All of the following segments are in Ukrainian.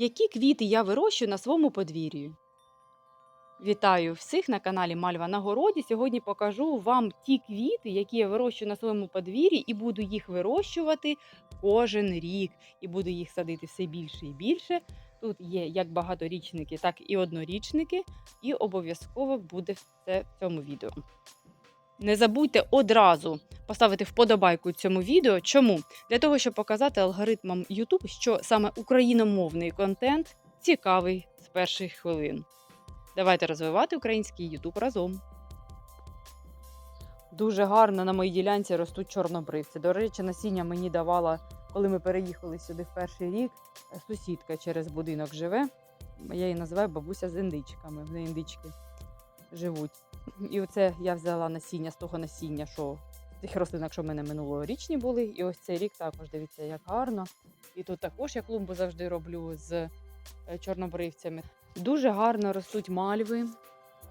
Які квіти я вирощую на своєму подвір'ї? Вітаю всіх на каналі Мальва на городі. Сьогодні покажу вам ті квіти, які я вирощую на своєму подвір'ї, і буду їх вирощувати кожен рік. І буду їх садити все більше і більше. Тут є як багаторічники, так і однорічники, і обов'язково буде все в цьому відео. Не забудьте одразу поставити вподобайку цьому відео. Чому? Для того, щоб показати алгоритмам YouTube, що саме україномовний контент цікавий з перших хвилин. Давайте розвивати український YouTube разом. Дуже гарно на моїй ділянці ростуть чорнобривці. До речі, насіння мені давала, коли ми переїхали сюди в перший рік. Сусідка через будинок живе. Я її називаю бабуся з індичками. В індички живуть. І оце я взяла насіння з того насіння, що тих рослинок, що в мене минулорічні були. І ось цей рік також дивіться, як гарно. І тут також я клумбу завжди роблю з е, чорнобривцями. Дуже гарно ростуть мальви.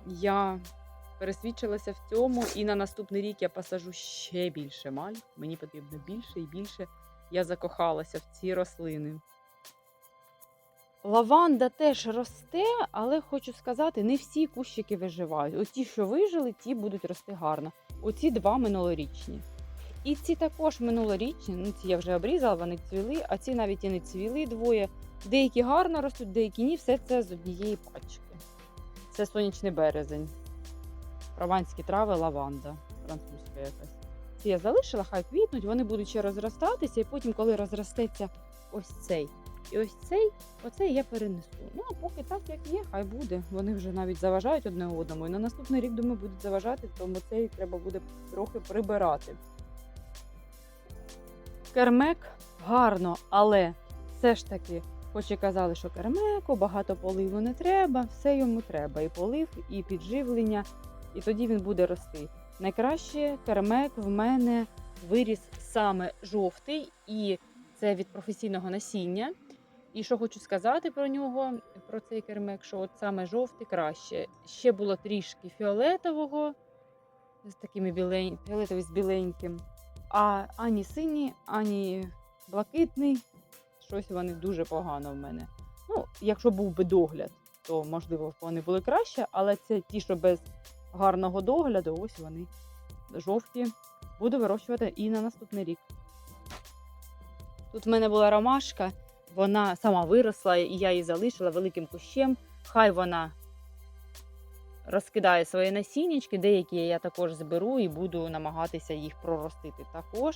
Я пересвідчилася в цьому, і на наступний рік я посажу ще більше мальв. Мені потрібно більше і більше. Я закохалася в ці рослини. Лаванда теж росте, але хочу сказати, не всі кущики виживають. Оті, що вижили, ті будуть рости гарно. Оці два минулорічні. І ці також минулорічні, ну ці я вже обрізала, вони цвіли, а ці навіть і не цвіли двоє. Деякі гарно ростуть, деякі ні. Все це з однієї пачки. Це сонячний березень. Прованські трави, лаванда. Французька якась. Ці я залишила, хай квітнуть, вони будуть ще розростатися, і потім, коли розростеться ось цей. І ось цей, оцей я перенесу. Ну, а поки так, як є, хай буде. Вони вже навіть заважають одне одному. І на наступний рік, думаю, будуть заважати, тому цей треба буде трохи прибирати. Кермек гарно, але все ж таки, хоч і казали, що кермеку багато поливу не треба, все йому треба. І полив, і підживлення, і тоді він буде рости. Найкраще кермек в мене виріс саме жовтий, і це від професійного насіння. І що хочу сказати про нього, про цей кермек, що от саме жовтий краще. Ще було трішки фіолетового, з такими білень... фіолетовий з біленьким. А ані синій, ані блакитний. Щось вони дуже погано в мене. Ну, якщо був би догляд, то можливо вони були краще, але це ті, що без гарного догляду, ось вони жовті. Буду вирощувати і на наступний рік. Тут в мене була ромашка, вона сама виросла, і я її залишила великим кущем. Хай вона розкидає свої насіннячки, деякі я також зберу і буду намагатися їх проростити також.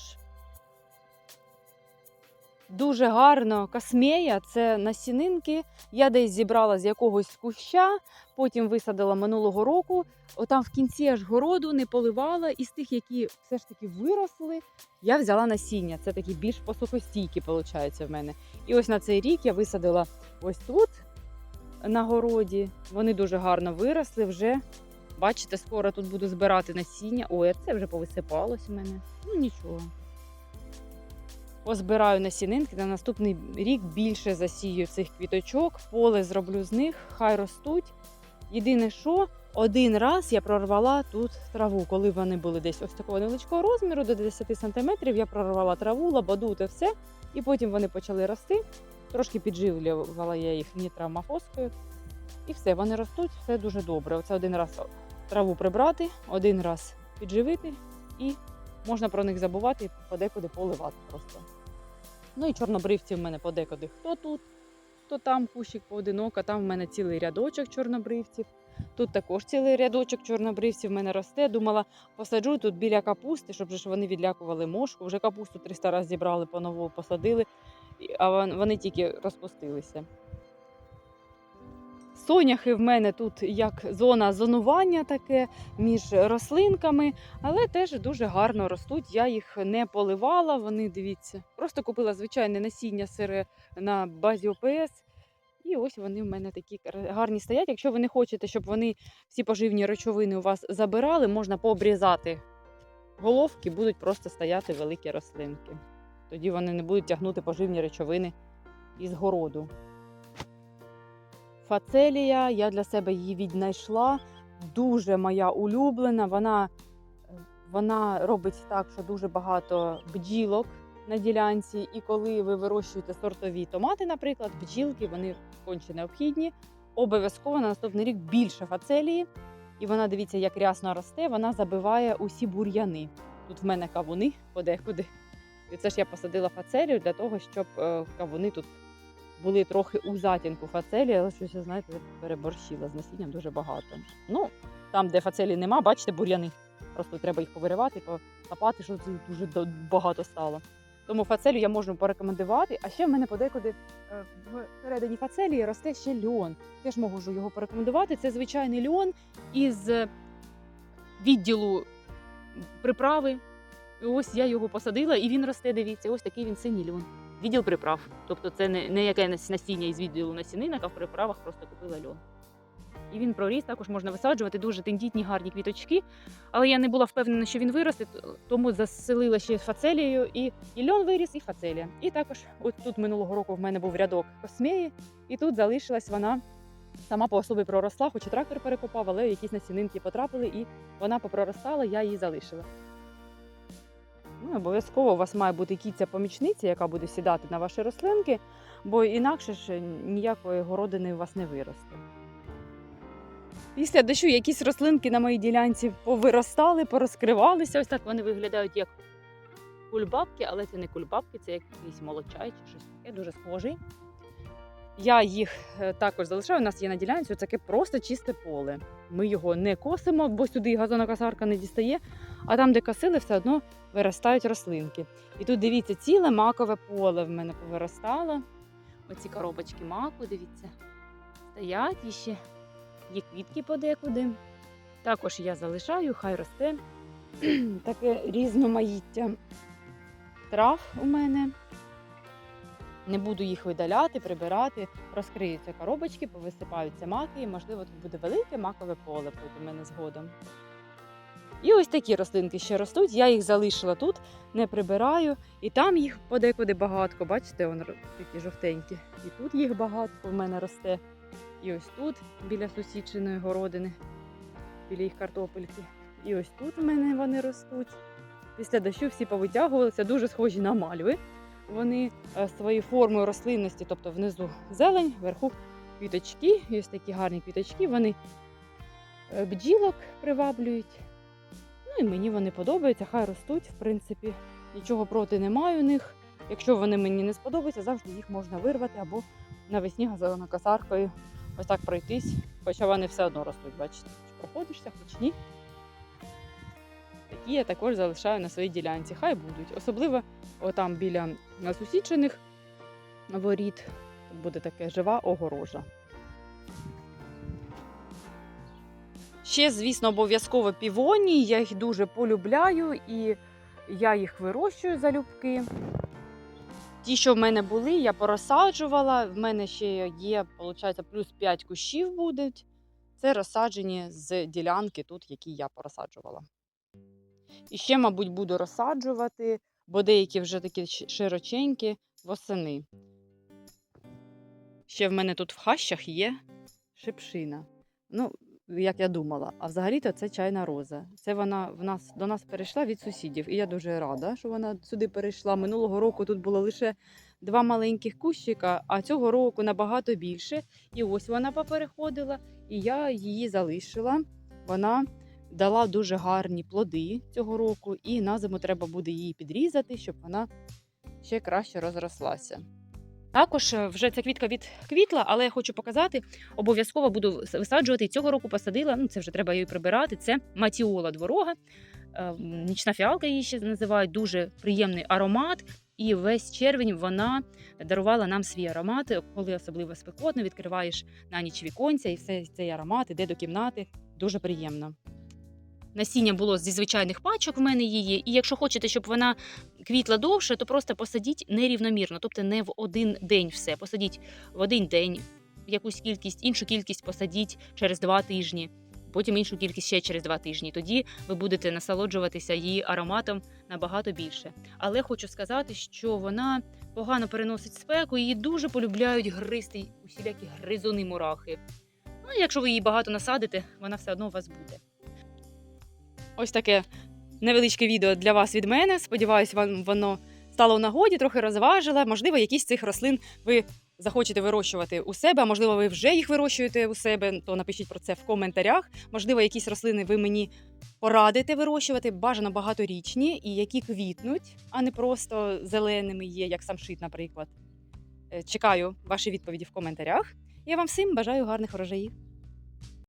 Дуже гарно касмея, це насінинки. Я десь зібрала з якогось куща, потім висадила минулого року. Отам в кінці аж городу не поливала, і з тих, які все ж таки виросли, я взяла насіння. Це такі більш посухостійкі, виходить, в мене. І ось на цей рік я висадила ось тут на городі. Вони дуже гарно виросли вже. Бачите, скоро тут буду збирати насіння. Ой, це вже повисипалось у мене. Ну нічого. Позбираю насінинки, на наступний рік більше засію цих квіточок, поле зроблю з них, хай ростуть. Єдине, що один раз я прорвала тут траву, коли вони були десь ось такого невеличкого розміру, до 10 см, я прорвала траву, лабаду та все. І потім вони почали рости. Трошки підживлювала я їх нітрамофоскою. І все, вони ростуть, все дуже добре. Оце один раз траву прибрати, один раз підживити, і можна про них забувати і подекуди поливати просто. Ну і чорнобривці в мене подекуди хто тут, хто там кущик поодиноко, там в мене цілий рядочок чорнобривців. Тут також цілий рядочок чорнобривців в мене росте. Думала, посаджу тут біля капусти, щоб ж вони відлякували мошку. Вже капусту 300 разів зібрали, по-новому посадили, а вони тільки розпустилися. Соняхи в мене тут як зона зонування таке між рослинками, але теж дуже гарно ростуть. Я їх не поливала. Вони дивіться, просто купила звичайне насіння сире на базі ОПС. І ось вони в мене такі гарні стоять. Якщо ви не хочете, щоб вони всі поживні речовини у вас забирали, можна пообрізати головки, будуть просто стояти великі рослинки. Тоді вони не будуть тягнути поживні речовини із городу. Фацелія, я для себе її віднайшла. Дуже моя улюблена. Вона, вона робить так, що дуже багато бджілок на ділянці, і коли ви вирощуєте сортові томати, наприклад, бджілки, вони конче необхідні. Обов'язково на наступний рік більше фацелії. І вона, дивіться, як рясно росте, вона забиває усі бур'яни. Тут в мене кавуни подекуди. І це ж я посадила фацелію для того, щоб е, кавуни тут були трохи у затінку фацелії, але щось, знаєте, переборщила з насінням дуже багато. Ну, там, де фацелії нема, бачите, бур'яни. Просто треба їх повиривати, покопати, щоб їх дуже багато стало. Тому фацелію я можу порекомендувати. А ще в мене подекуди е, всередині фацелії росте ще льон. Теж можу його порекомендувати. Це звичайний льон із відділу приправи. Ось я його посадила, і він росте. Дивіться, ось такий він синій льон. Відділ приправ. Тобто це не, не якесь насіння із відділу насінинок, а в приправах просто купила льон. І він проріс, також можна висаджувати дуже тендітні гарні квіточки. Але я не була впевнена, що він виросте, тому заселила ще фацелією. І, і льон виріс, і фацелія. І також от тут минулого року в мене був рядок космеї, і тут залишилась вона сама по собі проросла, хоч і трактор перекопав, але якісь насінинки потрапили, і вона попроростала, я її залишила. Ну, обов'язково у вас має бути кіця-помічниця, яка буде сідати на ваші рослинки, бо інакше ж ніякої городини у вас не виросте. Після дощу якісь рослинки на моїй ділянці повиростали, порозкривалися. Ось так вони виглядають як кульбабки, але це не кульбабки, це якийсь молочай чи щось таке, дуже схожий. Я їх е, також залишаю. У нас є на ділянці таке просто чисте поле. Ми його не косимо, бо сюди газонокосарка не дістає. А там, де косили, все одно виростають рослинки. І тут дивіться, ціле макове поле в мене повиростало. Оці коробочки маку, дивіться, стоять і ще є квітки подекуди. Також я залишаю, хай росте. Таке різноманіття трав у мене. Не буду їх видаляти, прибирати, розкриються коробочки, повисипаються маки, і, можливо, тут буде велике макове поле потім мене згодом. І ось такі рослинки ще ростуть. Я їх залишила тут, не прибираю, і там їх подекуди багатко. Бачите, вони такі жовтенькі. І тут їх багатко в мене росте. І ось тут, біля сусідчиної городини, біля їх картопельки. І ось тут в мене вони ростуть. Після дощу всі повитягувалися, дуже схожі на мальви. Вони е, своєю формою рослинності, тобто внизу зелень, вверху квіточки, і ось такі гарні квіточки, вони е, бджілок приваблюють. Ну і мені вони подобаються, хай ростуть, в принципі, нічого проти не маю у них. Якщо вони мені не сподобаються, завжди їх можна вирвати або навесні газонокосаркою ось так пройтись, хоча вони все одно ростуть, бачите, чи проходишся, хоч ні. Такі я також залишаю на своїй ділянці. Хай будуть. Особливо отам біля насусічених воріт буде таке жива огорожа. Ще, звісно, обов'язково півоні. Я їх дуже полюбляю і я їх вирощую залюбки. Ті, що в мене були, я порозсаджувала. В мене ще є, виходить, плюс 5 кущів будуть. Це розсаджені з ділянки тут, які я порозсаджувала. І ще, мабуть, буду розсаджувати, бо деякі вже такі широченькі восени. Ще в мене тут в хащах є шипшина. Ну, як я думала, а взагалі-то це чайна роза. Це вона в нас до нас перейшла від сусідів. І я дуже рада, що вона сюди перейшла. Минулого року тут було лише два маленьких кущика, а цього року набагато більше. І ось вона попереходила, і я її залишила. Вона дала дуже гарні плоди цього року, і на зиму треба буде її підрізати, щоб вона ще краще розрослася. Також е, вже ця квітка відквітла, але я хочу показати, обов'язково буду висаджувати. Цього року посадила, ну це вже треба її прибирати. Це матіола дворога, е, нічна фіалка її ще називають, дуже приємний аромат. І весь червень вона дарувала нам свій аромат, коли особливо спекотно, відкриваєш на ніч віконця, і все цей аромат іде до кімнати. Дуже приємно. Насіння було зі звичайних пачок в мене її. І якщо хочете, щоб вона квітла довше, то просто посадіть нерівномірно, тобто не в один день все. Посадіть в один день якусь кількість, іншу кількість посадіть через два тижні, потім іншу кількість ще через два тижні. Тоді ви будете насолоджуватися її ароматом набагато більше. Але хочу сказати, що вона погано переносить спеку, її дуже полюбляють гристи, усілякі гризуни мурахи. Ну, якщо ви її багато насадите, вона все одно у вас буде. Ось таке невеличке відео для вас від мене. Сподіваюсь, вам воно стало в нагоді, трохи розважила. Можливо, якісь цих рослин ви захочете вирощувати у себе, а можливо, ви вже їх вирощуєте у себе, то напишіть про це в коментарях. Можливо, якісь рослини ви мені порадите вирощувати, бажано багаторічні і які квітнуть, а не просто зеленими є, як самшит, наприклад. Е, Чекаю ваші відповіді в коментарях. Я вам всім бажаю гарних врожаїв.